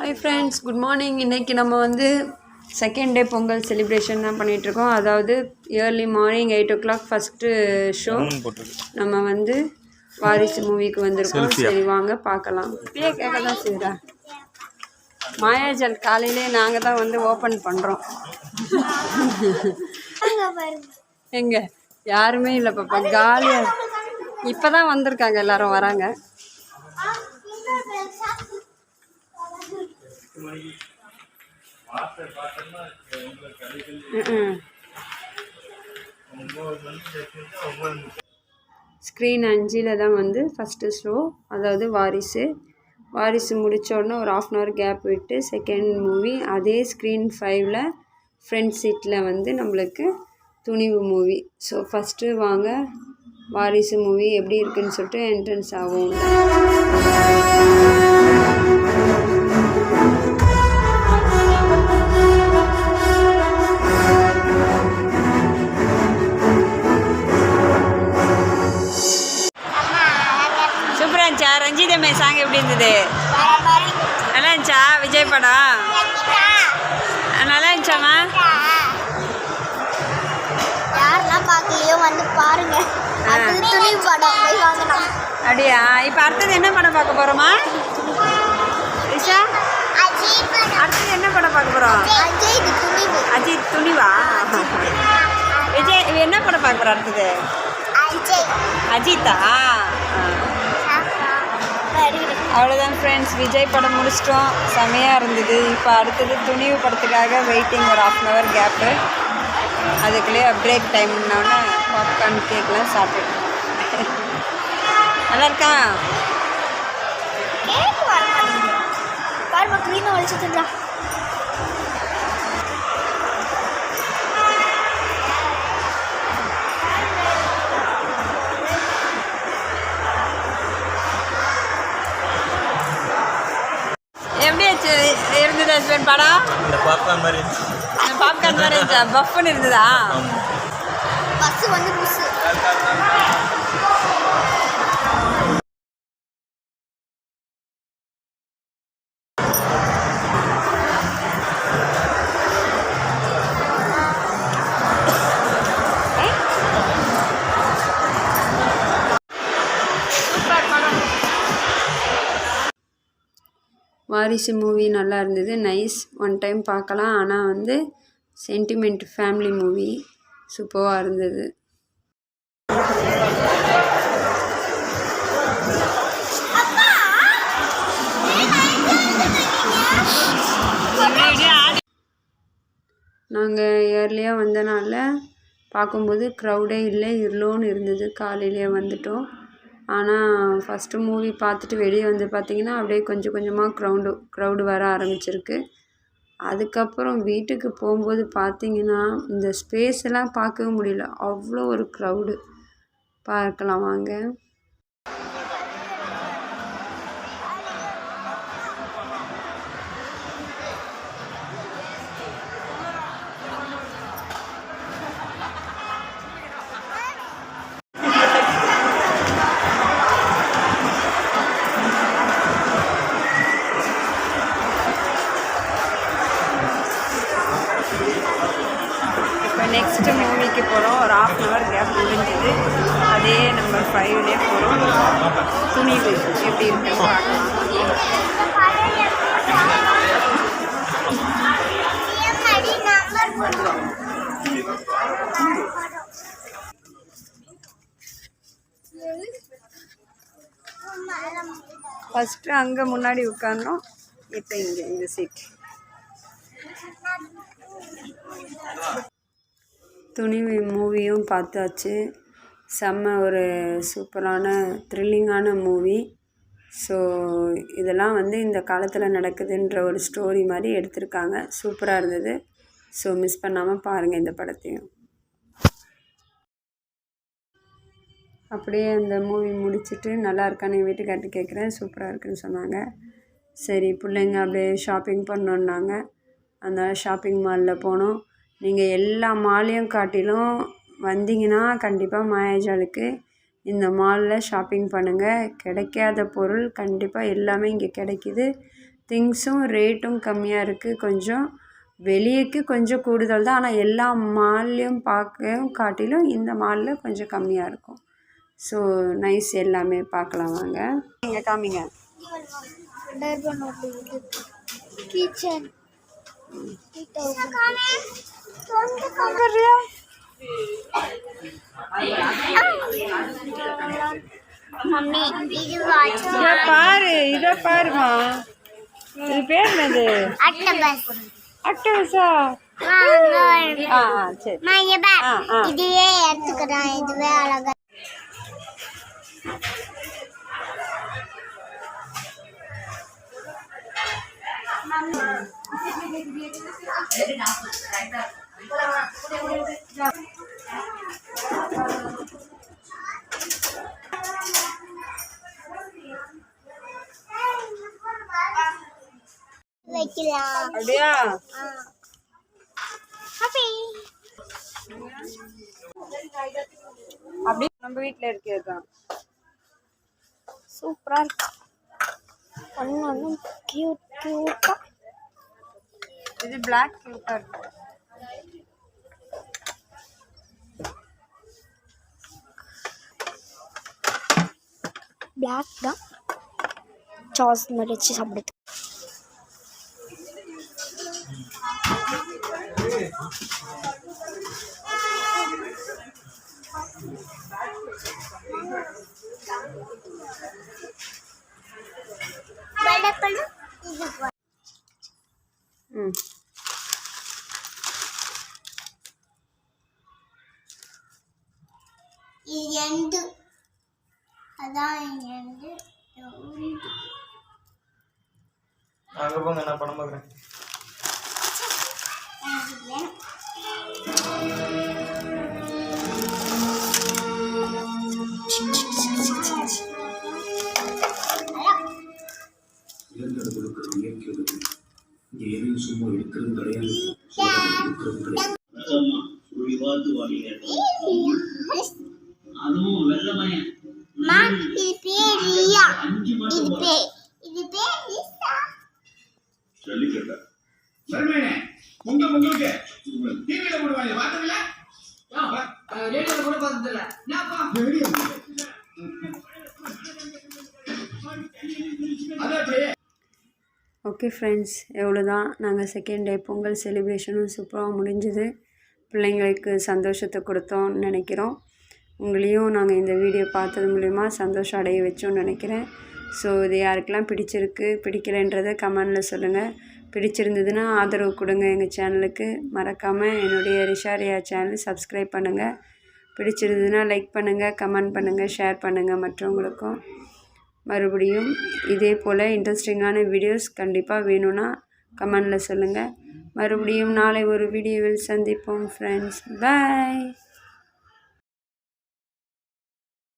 Hi friends good morning இன்றைக்கி நம்ம வந்து செகண்ட் டே பொங்கல் செலிப்ரேஷன் தான் பண்ணிகிட்ருக்கோம் அதாவது early morning eight o'clock first show நம்ம வந்து வாரிசு மூவிக்கு வந்திருக்கோம். சரி வாங்க பார்க்கலாம். இப்பயே கேட்க தான் செய்கிறா மாயாஜல் காலையிலே நாங்கள் தான் வந்து ஓப்பன் பண்ணுறோம் எங்க? யாருமே இல்லை பாப்பா. காலியாக இப்போ தான் வந்திருக்காங்க எல்லாரும் வராங்க. ஸ்க்ரீன் அஞ்சில் தான் வந்து ஃபஸ்ட்டு ஷோ அதாவது வாரிசு. வாரிசு முடித்தோடனே ஒரு ஆஃப் அன் ஹவர் கேப் விட்டு செகண்ட் மூவி அதே ஸ்க்ரீன் ஃபைவ்ல ஃப்ரண்ட் சீட்டில் வந்து நம்மளுக்கு துணிவு மூவி ஸோ ஃபஸ்ட்டு வாங்க வாரிசு மூவி எப்படி இருக்குன்னு சொல்லிட்டு என்ட்ரன்ஸ் ஆகும். இருந்தது நல்லா இருந்துச்சா விஜய் படம்? நல்லா இருந்துச்சாம்மா யாரெல்லாம் பார்க்கலையோ வந்து பாருங்க. துணி படம். போய் வாங்கலாம் அப்படியா? இப்போ அடுத்தது என்ன படம் பார்க்க போகிறோமா படம் அடுத்தது என்ன படம் பார்க்க போகிறோம் அஜித் துணிவா. விஜய் என்ன படம் பார்க்க போகிறோம் அடுத்தது? அஜித்தா? அவ்வளோதான் ஃப்ரெண்ட்ஸ் விஜய் படம் முடிச்சிட்டோம். செமையாக இருந்தது. இப்போ அடுத்தது துணிவு படத்துக்காக வெயிட்டிங் ஒரு ஆஃப் அன் ஹவர் கேப்பு அதுக்குள்ளேயே பிரேக் டைம்னோடனே பாப்கார்ன் கேக்லாம் சாப்பிட்டுட்டோம். நல்லா இருக்கா? கேக் வர மாட்டேங்குது பாருமா க்ளீனாக வலிச்சுட்டுடா இருந்துச்சா பஃப்னு இருந்ததா? பஸ் வந்து புஸ்ஸு வாரிசு மூவி நல்லா இருந்தது. நைஸ் ஒன் டைம் பார்க்கலாம். ஆனால் வந்து சென்டிமெண்ட் ஃபேமிலி மூவி சூப்பராக இருந்தது. நாங்கள் இயர்லியாக வந்தனால பார்க்கும்போது க்ரௌடே இல்லை இருளோன்னு இருந்தது. காலையிலேயே வந்துட்டோம். ஆனால் ஃபஸ்ட்டு மூவி பார்த்துட்டு வெளியே வந்து பார்த்திங்கன்னா அப்படியே கொஞ்சம் கொஞ்சமாக க்ரௌண்டு க்ரௌடு வர ஆரம்பிச்சிருக்கு. அதுக்கப்புறம் வீட்டுக்கு போகும்போது பார்த்திங்கன்னா இந்த ஸ்பேஸ் எல்லாம் பார்க்கவே முடியல. அவ்வளோ ஒரு க்ரௌடு பார்க்கலாம் வாங்க. துணி எப்படி இருக்கு? ஃபஸ்ட்டு அங்கே முன்னாடி உட்காரணும் இப்போ இங்கே இந்த சீட் துணி மூவியும் பார்த்தாச்சு. செம்ம ஒரு சூப்பரான த்ரில்லிங்கான மூவி ஸோ இதெல்லாம் வந்து இந்த காலத்தில் நடக்குதுன்ற ஒரு ஸ்டோரி மாதிரி எடுத்திருக்காங்க. சூப்பராக இருந்தது. ஸோ மிஸ் பண்ணாமல் பாருங்கள் இந்த படத்தையும். அப்படியே அந்த மூவி முடிச்சிட்டு நல்லா இருக்கான்னு எங்கள் வீட்டுக்கார்ட்ட கேட்குறேன் சூப்பராக இருக்குன்னு சொன்னாங்க. சரி பிள்ளைங்க அப்படியே ஷாப்பிங் பண்ணோன்னாங்க. அதனால் ஷாப்பிங் மாலில் போனோம். நீங்கள் எல்லா மாலையும் காட்டிலும் வந்தீங்கன்னா கண்டிப்பாக மாயாஜாலுக்கு இந்த மாலில் ஷாப்பிங் பண்ணுங்கள் கிடைக்காத பொருள் கண்டிப்பாக எல்லாமே இங்கே கிடைக்கிது. திங்ஸும் ரேட்டும் கம்மியாக இருக்குது கொஞ்சம் வெளியேக்கு கொஞ்சம் கூடுதல் தான். ஆனால் எல்லா மால்லையும் பார்க்கவும் காட்டிலும் இந்த மாலில் கொஞ்சம் கம்மியாக இருக்கும். ஸோ நைஸ் எல்லாமே பார்க்கலாம் வாங்க. நீங்கள் காமிங்க. கிச்சன் இது பாரு இதை பாருமா. இது பேர் என்னது? அட்டவசா ஆ சரி. இதுவே எடுத்துக்கிறேன் இதுவே அழகா. வைக்கலாம் அப்படியா ஹாப்பி அப்படி நம்ம வீட்டில் இருக்கிறது தான் சூப்பரா இருக்கு ஒன்று ஒன்று கியூட் கியூட்டா இது பிளாக் பேப்பர் பிளாக் தான் சாஸ் மாதிரி வச்சு சாப்பிடுது ம் இது அதான் எண்டு அங்க போங்க நான் படம் பார்க்குறேன். ஓகே ஃப்ரெண்ட்ஸ் எவ்வளோ தான் நாங்கள் செகண்ட் டே பொங்கல் செலிப்ரேஷனும் சூப்பராக முடிஞ்சுது. பிள்ளைங்களுக்கு சந்தோஷத்தை கொடுத்தோம்னு நினைக்கிறோம். உங்களையும் நாங்கள் இந்த வீடியோ பார்த்தது மூலிமா சந்தோஷம் அடைய வச்சோம்னு நினைக்கிறேன். ஸோ இது யாருக்கெல்லாம் பிடிச்சிருக்கு பிடிக்கலைன்றதை கமெண்டில் சொல்லுங்கள் பிடிச்சிருந்ததுன்னா ஆதரவு கொடுங்க எங்கள் சேனலுக்கு மறக்காமல் என்னுடைய ரிஷாரியா சேனல் சப்ஸ்கிரைப் பண்ணுங்கள் பிடிச்சிருந்ததுன்னா லைக் பண்ணுங்கள் கமெண்ட் பண்ணுங்கள் ஷேர் பண்ணுங்கள் மற்றவங்களுக்கும். மறுபடியும் இதே போல் இன்ட்ரெஸ்டிங்கான வீடியோஸ் கண்டிப்பாக வேணும்னா கமெண்டில் சொல்லுங்கள் மறுபடியும் நாளை ஒரு வீடியோவில் சந்திப்போம் ஃப்ரெண்ட்ஸ் பை